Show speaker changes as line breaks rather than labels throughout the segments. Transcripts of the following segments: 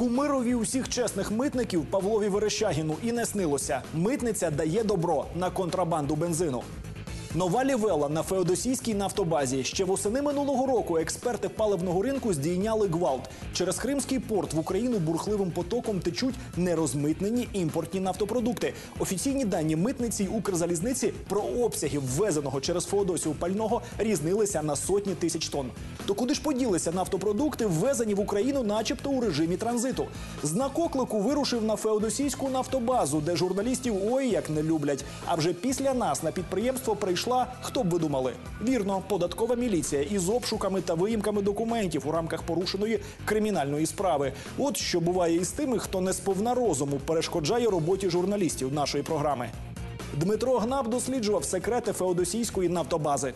Кумирові усіх чесних митників Павлові Верещагіну і не снилося. Митниця дає добро на контрабанду бензину. Нова лівела на феодосійській нафтобазі. Ще восени минулого року експерти паливного ринку здійняли гвалт. Через Кримський порт в Україну бурхливим потоком течуть нерозмитнені імпортні нафтопродукти. Офіційні дані митниці й Укрзалізниці про обсяги ввезеного через Феодосію пального різнилися на сотні тисяч тонн. То куди ж поділися нафтопродукти, ввезені в Україну, начебто у режимі транзиту? Знак оклику вирушив на феодосійську нафтобазу, де журналістів ой як не люблять. А вже після нас на підприємство прийшла, хто б ви думали? Вірно, податкова міліція із обшуками та виїмками документів у рамках порушеної кримінальної справи. От що буває із тими, хто не сповна розуму перешкоджає роботі журналістів нашої програми. Дмитро Гнаб досліджував секрети феодосійської нафтобази.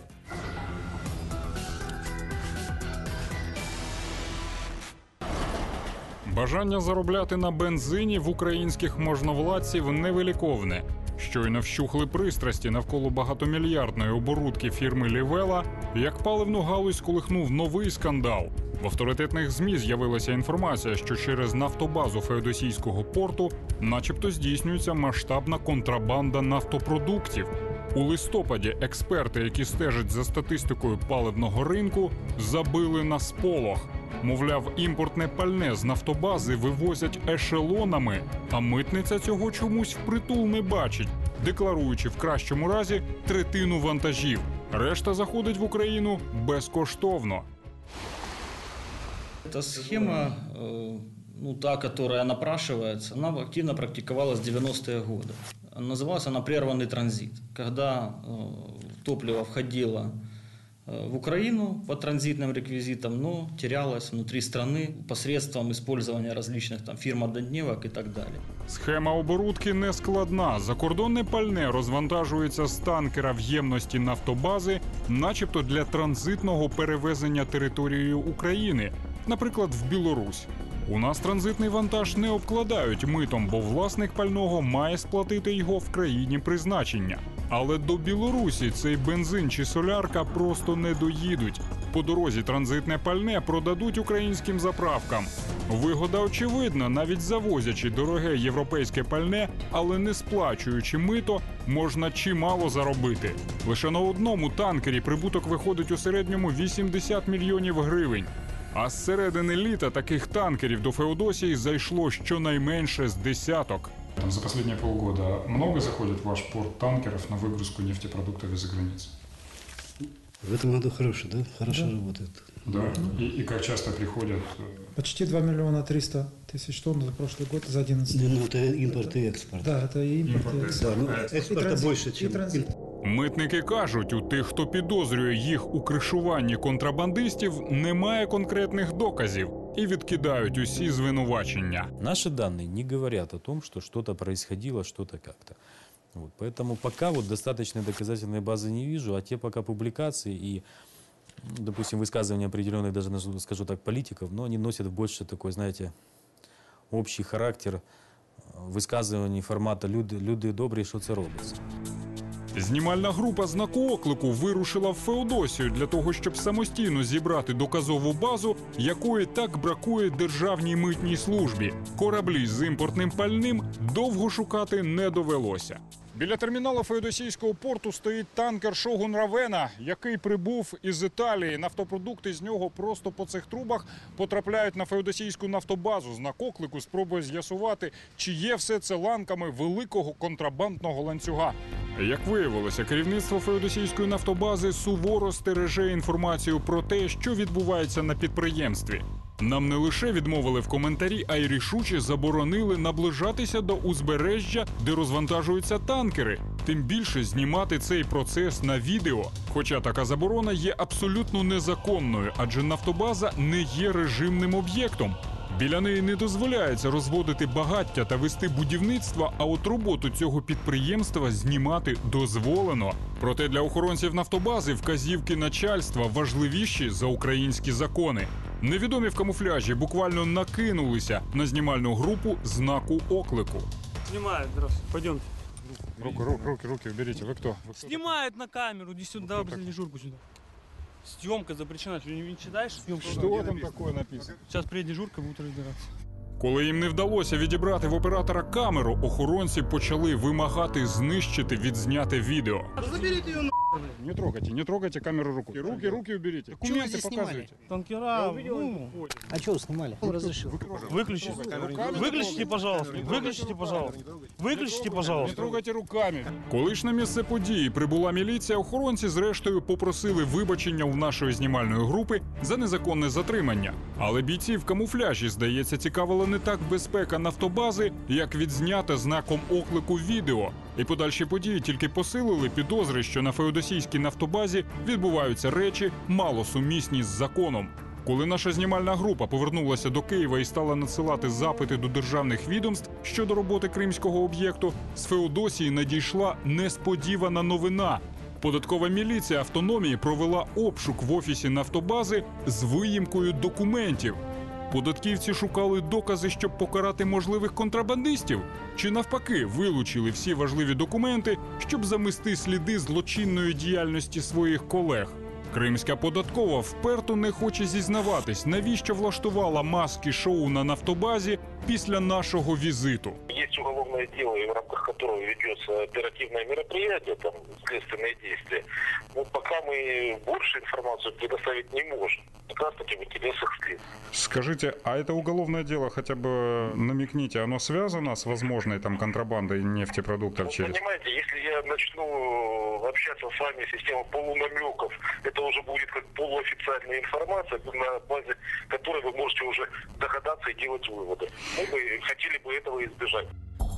Бажання заробляти на бензині в українських можновладців невиліковне. Щойно вщухли пристрасті навколо багатомільярдної оборудки фірми Лівела, як паливну галузь колихнув новий скандал. В авторитетних ЗМІ з'явилася інформація, що через нафтобазу Феодосійського порту, начебто, здійснюється масштабна контрабанда нафтопродуктів. У листопаді експерти, які стежать за статистикою паливного ринку, забили на сполох. Мовляв, імпортне пальне з нафтобази вивозять ешелонами, а митниця цього чомусь впритул не бачить, декларуючи в кращому разі третину вантажів. Решта заходить в Україну безкоштовно.
Эта схема, э, ну та, которая напрашивается, она активно практиковалась в 90-е годы. Называлась она «прерванный транзит», когда э, топливо входило э, в Украину по транзитным реквизитам, но терялось внутри страны посредством использования различных там фирм-однодневок и так далее.
Схема оборудки не складна. Закордонне пальне розвантажується з танкера в ємності нафтобази, начебто для транзитного перевезення територією України, наприклад, в Білорусь. У нас транзитний вантаж не обкладають митом, бо власник пального має сплатити його в країні призначення. Але до Білорусі цей бензин чи солярка просто не доїдуть. По дорозі транзитне пальне продадуть українським заправкам. Вигода очевидна, навіть завозячи дороге європейське пальне, але не сплачуючи мито, можна чимало заробити. Лише на одному танкері прибуток виходить у середньому 80 мільйонів гривень. А з середини літа таких танкерів до Феодосії зайшло щонайменше з десяток.
Там за последние полгода много заходит в ваш порт танкеров на выгрузку нефтепродуктов из-за границы?
В этом году хорошо, да? Хорошо работает.
Да. И, и как часто приходят? э,
Почти 2 миллиона 300 тысяч тонн за прошлый год, за 11.
Да, ну, это импорт и экспорт.
Да, это и импорт, и
Импорт,
экспорт.
Да, ну,
И
экспорта
транзит,
больше,
и
чем...
транзит.
Митники кажуть, у тих, хто підозрює їх у кришуванні контрабандистів, немає конкретних доказів і відкидають усі звинувачення.
Наши данные не говорят о том, что что-то происходило, что-то как-то. Вот, поэтому пока вот достаточной доказательной базы не вижу, а те пока публикации и, ну, допустим, высказывания определенных, даже назову- скажу так, политиков, но они носят больше такой, знаете, общий характер э, высказываний формата «люди, люди добрі, що це робиться».
Знімальна група знаку оклику вирушила в Феодосію для того, щоб самостійно зібрати доказову базу, якої так бракує державній митній службі. Кораблі з імпортним пальним довго шукати не довелося. Біля терміналу Феодосійського порту стоїть танкер Шогун Равена, який прибув із Італії. Нафтопродукти з нього просто по цих трубах потрапляють на феодосійську нафтобазу. Знак оклику спробує з'ясувати, чи є все це ланками великого контрабандного ланцюга. Як виявилося, керівництво феодосійської нафтобази суворо стереже інформацію про те, що відбувається на підприємстві. Нам не лише відмовили в коментарі, а й рішуче заборонили наближатися до узбережжя, де розвантажуються танкери. Тим більше знімати цей процес на відео. Хоча така заборона є абсолютно незаконною, адже нафтобаза не є режимним об'єктом. Біля неї не дозволяється розводити багаття та вести будівництво, а от роботу цього підприємства знімати дозволено. Проте для охоронців нафтобази вказівки начальства важливіші за українські закони. Невідомі в камуфляжі буквально накинулися на знімальну групу знаку оклику.
Снимает, здравствуйте. Пойдемте.
Руки, руки, руки, руки уберите. Ви хто?
Снимает на камеру. Иди сюда, быстрее дежурку сюда. Съемка запрещена. Ты не читаешь? Съемка.
Що там таке написано?
Сейчас приедет дежурка, будут разбираться.
Коли їм не вдалося відібрати в оператора камеру, охоронці почали вимагати знищити відзняте відео.
Не трогайте, не трогайте камеру руку. Руки, руки уберите. Документы показывайте.
Танкера, ну,
А что вы снимали? Разрешил.
выключите. Выключите, пожалуйста. Выключите, пожалуйста. Выключите,
Не
пожалуйста.
трогайте руками. Коли ж на місце події прибула міліція, охоронці зрештою попросили вибачення у нашої знімальної групи за незаконне затримання. Але бійці в камуфляжі, здається, цікавила не так безпека нафтобази, як відзнята знаком оклику відео. І подальші події тільки посилили підозри, що на феодосійській нафтобазі відбуваються речі мало сумісні з законом. Коли наша знімальна група повернулася до Києва і стала надсилати запити до державних відомств щодо роботи кримського об'єкту, з Феодосії надійшла несподівана новина. Податкова міліція автономії провела обшук в офісі нафтобази з виїмкою документів. Податківці шукали докази, щоб покарати можливих контрабандистів, чи навпаки вилучили всі важливі документи, щоб замести сліди злочинної діяльності своїх колег. Кримська податкова вперто не хоче зізнаватись, навіщо влаштувала маски шоу на нафтобазі після нашого візиту.
Есть уголовное дело, и в рамках которого ведется оперативное мероприятие, там, следственные действия. Но пока мы больше информацию предоставить не можем. В интересах следствия.
Скажите, а это уголовное дело хотя бы намекните, оно связано с возможной там контрабандой нефтепродуктов
Вы
через...
понимаете, если я начну э, общаться с вами система полунамеков, это уже будет как полуофициальная информация, на базе которой вы можете уже догадаться и делать выводы. Мы бы хотели бы этого избежать.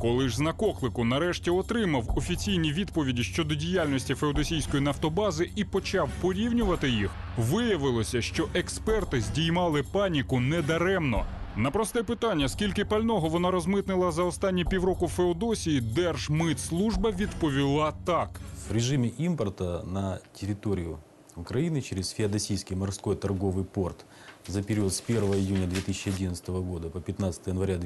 Коли ж знак оклику нарешті отримав офіційні відповіді щодо діяльності феодосійської нафтобази і почав порівнювати їх, виявилося, що експерти здіймали паніку недаремно. На просте питання, скільки пального вона розмитнила за останні півроку Феодосії, Держмитслужба відповіла так.
В режиме импорта на территорию Украины через Феодосийский морской торговый порт за период с 1 июня 2011 года по 15 января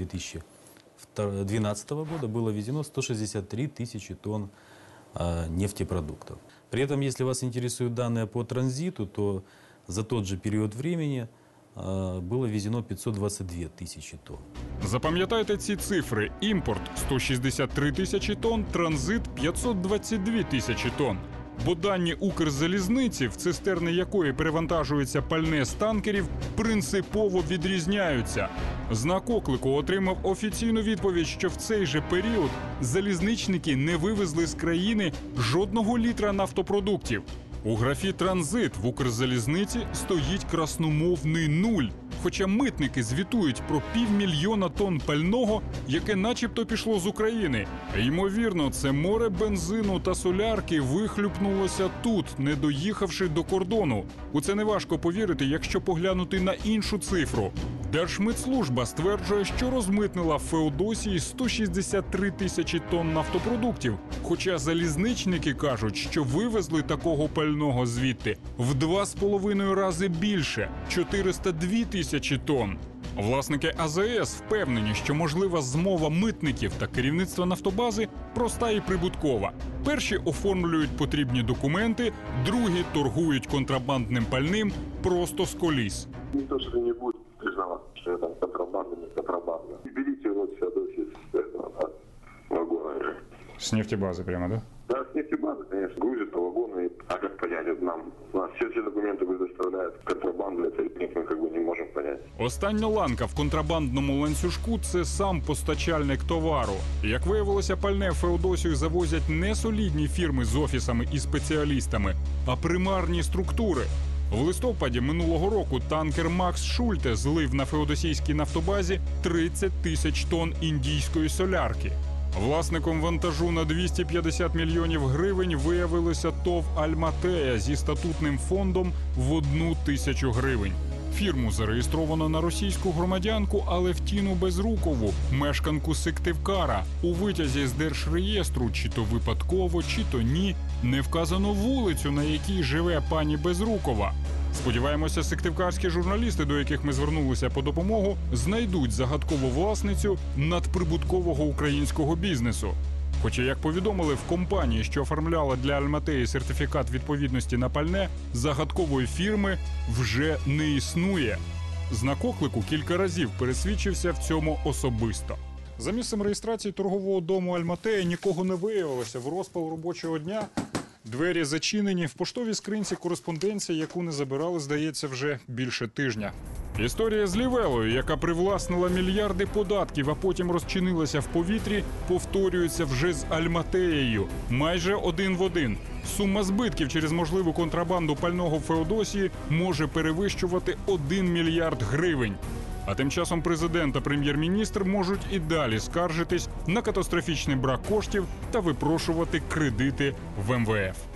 2012 года было ввезено 163 тысячи тонн а, нефтепродуктов. При этом, если вас интересуют данные по транзиту, то за тот же период времени а, было ввезено 522 тысячи тонн.
Запам'ятайте ці цифри: імпорт 163 тисячі тонн, транзит 522 тисячі тонн. Бо дані Укрзалізниці, в цистерни якої перевантажується пальне з танкерів, принципово відрізняються. Знак оклику отримав офіційну відповідь, що в цей же період залізничники не вивезли з країни жодного літра нафтопродуктів. У графі транзит в Укрзалізниці стоїть красномовний нуль. Хоча митники звітують про півмільйона тонн пального, яке начебто пішло з України. Ймовірно, це море бензину та солярки вихлюпнулося тут, не доїхавши до кордону. У це неважко повірити, якщо поглянути на іншу цифру. Держмитслужба стверджує, що розмитнила в Феодосії 163 тисячі тонн нафтопродуктів. Хоча залізничники кажуть, що вивезли такого пального звідти в два з половиною рази більше 402 тисячі тонн. Власники АЗС впевнені, що можлива змова митників та керівництва нафтобази проста і прибуткова. Перші оформлюють потрібні документи, другі торгують контрабандним пальним просто з коліс.
Никто же не будет признаваться, что это контрабанда, не контрабанда. Берите вот Феодосии с этого, да, вагона.
С нефтебазы прямо, да?
Да, с нефтебазы, конечно, грузят на вагоны. А как понять, это нам, у нас все, все документы предоставляют контрабанду, это или нет, мы как бы не можем понять.
Остання ланка в контрабандному ланцюжку це сам постачальник товару. Як виявилося, пальне в Феодосію завозять не солідні фірми з офісами і спеціалістами, а примарні структури. В листопаді минулого року танкер Макс Шульте злив на феодосійській нафтобазі 30 тисяч тонн індійської солярки. Власником вантажу на 250 мільйонів гривень виявилося ТОВ Альматея зі статутним фондом в одну тисячу гривень. Фірму зареєстровано на російську громадянку Алевтіну Безрукову, мешканку Сиктивкара. У витязі з держреєстру, чи то випадково, чи то ні, не вказано вулицю, на якій живе пані Безрукова. Сподіваємося, сиктивкарські журналісти, до яких ми звернулися по допомогу, знайдуть загадкову власницю надприбуткового українського бізнесу. Хоча, як повідомили в компанії, що оформляла для Альматеї сертифікат відповідності на пальне, загадкової фірми вже не існує. Знак оклику кілька разів пересвідчився в цьому особисто. За місцем реєстрації торгового дому Альматея нікого не виявилося. В розпал робочого дня двері зачинені. В поштовій скринці кореспонденція, яку не забирали, здається, вже більше тижня. Історія з Лівелою, яка привласнила мільярди податків, а потім розчинилася в повітрі, повторюється вже з Альматеєю. Майже один в один. Сума збитків через можливу контрабанду пального Феодосії може перевищувати 1 мільярд гривень. А тим часом президент та прем'єр-міністр можуть і далі скаржитись на катастрофічний брак коштів та випрошувати кредити в МВФ.